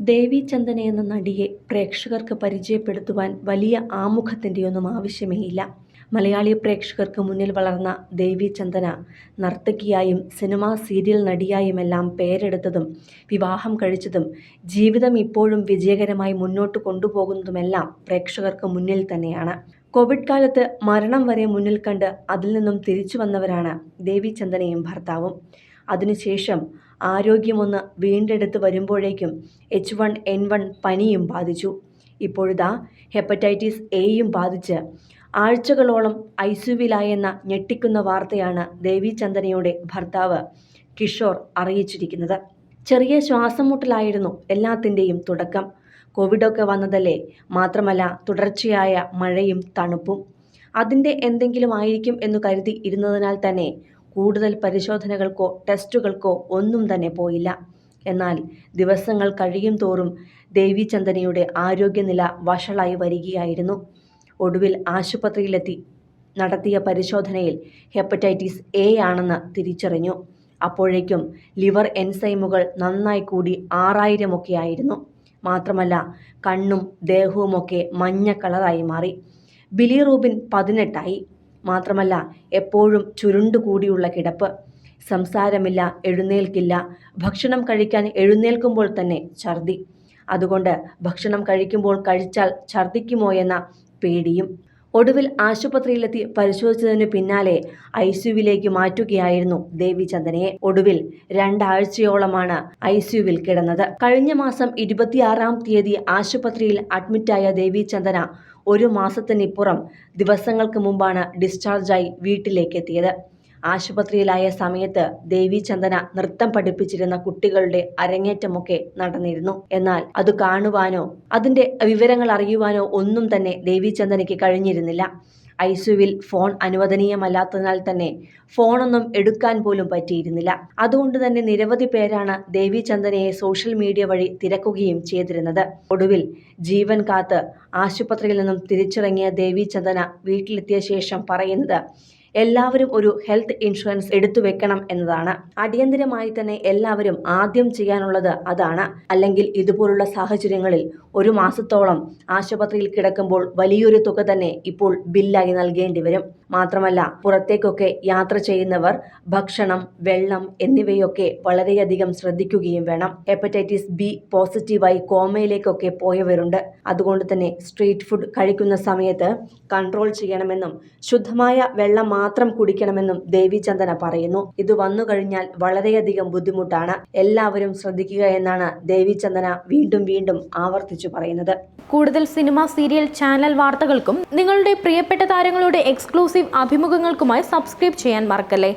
ദേവി ചന്ദന എന്ന നടിയെ പ്രേക്ഷകർക്ക് പരിചയപ്പെടുത്തുവാൻ വലിയ ആമുഖത്തിന്റെയൊന്നും ആവശ്യമേയില്ല. മലയാളി പ്രേക്ഷകർക്ക് മുന്നിൽ വളർന്ന ദേവി ചന്ദന നർത്തകിയായും സിനിമാ സീരിയൽ നടിയായുമെല്ലാം പേരെടുത്തതും വിവാഹം കഴിച്ചതും ജീവിതം ഇപ്പോഴും വിജയകരമായി മുന്നോട്ട് കൊണ്ടുപോകുന്നതുമെല്ലാം പ്രേക്ഷകർക്ക് മുന്നിൽ തന്നെയാണ്. കോവിഡ് കാലത്ത് മരണം വരെ മുന്നിൽ കണ്ട് അതിൽ നിന്നും തിരിച്ചു വന്നവരാണ് ദേവി ചന്ദനയും ഭർത്താവും. അതിനുശേഷം ആരോഗ്യമൊന്ന് വീണ്ടെടുത്ത് വരുമ്പോഴേക്കും എച്ച് വൺ എൻ വൺ പനിയും ബാധിച്ചു. ഇപ്പോഴിതാ ഹെപ്പറ്റൈറ്റിസ് എയും ബാധിച്ച് ആഴ്ചകളോളം ഐ സിയുവിലായെന്ന ഞെട്ടിക്കുന്ന വാർത്തയാണ് ദേവി ചന്ദനയുടെ ഭർത്താവ് കിഷോർ അറിയിച്ചിരിക്കുന്നത്. ചെറിയ ശ്വാസംമുട്ടലായിരുന്നു എല്ലാത്തിന്റെയും തുടക്കം. കോവിഡൊക്കെ വന്നതല്ലേ? മാത്രമല്ല തുടർച്ചയായ മഴയും തണുപ്പും. അതിന്റെ എന്തെങ്കിലും ആയിരിക്കും എന്ന് കരുതി ഇരുന്നതിനാൽ തന്നെ കൂടുതൽ പരിശോധനകൾക്കോ ടെസ്റ്റുകൾക്കോ ഒന്നും തന്നെ പോയില്ല. എന്നാൽ ദിവസങ്ങൾ കഴിയും തോറും ദേവിചന്ദനയുടെ ആരോഗ്യനില വഷളായി വരികയായിരുന്നു. ഒടുവിൽ ആശുപത്രിയിലെത്തി നടത്തിയ പരിശോധനയിൽ ഹെപ്പറ്റൈറ്റിസ് എ ആണെന്ന് തിരിച്ചറിഞ്ഞു. അപ്പോഴേക്കും ലിവർ എൻസൈമുകൾ നന്നായി കൂടി ആറായിരമൊക്കെ ആയിരുന്നു മാത്രമല്ല കണ്ണും ദേഹവുമൊക്കെ മഞ്ഞ കളറായി മാറി. ബിലിറൂബിൻ പതിനെട്ടായി. മാത്രമല്ല എപ്പോഴും ചുരുണ്ടുകൂടിയുള്ള കിടപ്പ്. സംസാരമില്ല എഴുന്നേൽക്കില്ല. ഭക്ഷണം കഴിക്കാൻ എഴുന്നേൽക്കുമ്പോൾ തന്നെ ഛർദി. അതുകൊണ്ട് ഭക്ഷണം കഴിക്കുമ്പോൾ കഴിച്ചാൽ ഛർദിക്കുമോ എന്ന പേടിയും. ഒടുവിൽ ആശുപത്രിയിലെത്തി പരിശോധിച്ചതിന് പിന്നാലെ ഐ സിയുവിലേക്ക് മാറ്റുകയായിരുന്നു ദേവിചന്ദനയെ ഒടുവിൽ രണ്ടാഴ്ചയോളമാണ് ഐ സിയുവിൽ കിടന്നത്. കഴിഞ്ഞ മാസം ഇരുപത്തിയാറാം തീയതി ആശുപത്രിയിൽ അഡ്മിറ്റായ ദേവിചന്ദന ഒരു മാസത്തിനിപ്പുറം ദിവസങ്ങൾക്ക് മുമ്പാണ് ഡിസ്ചാർജായി വീട്ടിലേക്ക് എത്തിയത് ആശുപത്രിയിലായ സമയത്ത് ദേവി ചന്ദന നൃത്തം പഠിപ്പിച്ചിരുന്ന കുട്ടികളുടെ അരങ്ങേറ്റമൊക്കെ നടന്നിരുന്നു. എന്നാൽ അത് കാണുവാനോ അതിന്റെ വിവരങ്ങൾ അറിയുവാനോ ഒന്നും തന്നെ ദേവി ചന്ദനയ്ക്ക് കഴിഞ്ഞിരുന്നില്ല. ഐസുവിൽ ഫോൺ അനുവദനീയമല്ലാത്തതിനാൽ തന്നെ ഫോണൊന്നും എടുക്കാൻ പോലും പറ്റിയിരുന്നില്ല. അതുകൊണ്ട് തന്നെ നിരവധി പേരാണ് ദേവി ചന്ദനയെ സോഷ്യൽ മീഡിയ വഴി തിരക്കുകയും ചെയ്തിരുന്നത്. ഒടുവിൽ ജീവൻ കാത്ത് ആശുപത്രിയിൽ നിന്നും തിരിച്ചിറങ്ങിയ ദേവി ചന്ദന വീട്ടിലെത്തിയ ശേഷം പറയുന്നത് എല്ലാവരും ഒരു ഹെൽത്ത് ഇൻഷുറൻസ് എടുത്തു വെക്കണം എന്നതാണ്. അടിയന്തിരമായി തന്നെ എല്ലാവരും ആദ്യം ചെയ്യാനുള്ളത് അതാണ്. അല്ലെങ്കിൽ ഇതുപോലുള്ള സാഹചര്യങ്ങളിൽ ഒരു മാസത്തോളം ആശുപത്രിയിൽ കിടക്കുമ്പോൾ വലിയൊരു തുക തന്നെ ഇപ്പോൾ ബില്ലായി നൽകേണ്ടി വരും. മാത്രമല്ല പുറത്തേക്കൊക്കെ യാത്ര ചെയ്യുന്നവർ ഭക്ഷണം വെള്ളം എന്നിവയൊക്കെ വളരെയധികം ശ്രദ്ധിക്കുകയും വേണം. ഹെപ്പറ്റൈറ്റിസ് ബി പോസിറ്റീവായി കോമയിലേക്കൊക്കെ പോയവരുണ്ട്. അതുകൊണ്ട് തന്നെ സ്ട്രീറ്റ് ഫുഡ് കഴിക്കുന്ന സമയത്ത് കൺട്രോൾ ചെയ്യണമെന്നും ശുദ്ധമായ വെള്ളം മാത്രം കുടിക്കണമെന്നും ദേവി ചന്ദന പറയുന്നു. ഇത് വന്നു കഴിഞ്ഞാൽ വളരെയധികം ബുദ്ധിമുട്ടാണ്. എല്ലാവരും ശ്രദ്ധിക്കുക എന്നാണ് ദേവി ചന്ദന വീണ്ടും വീണ്ടും ആവർത്തിച്ചു പറയുന്നത്. കൂടുതൽ സിനിമ സീരിയൽ ചാനൽ വാർത്തകൾക്കും നിങ്ങളുടെ പ്രിയപ്പെട്ട താരങ്ങളുടെ എക്സ്ക്ലൂസീവ് അഭിമുഖങ്ങൾക്കുമായി സബ്സ്ക്രൈബ് ചെയ്യാൻ മറക്കല്ലേ?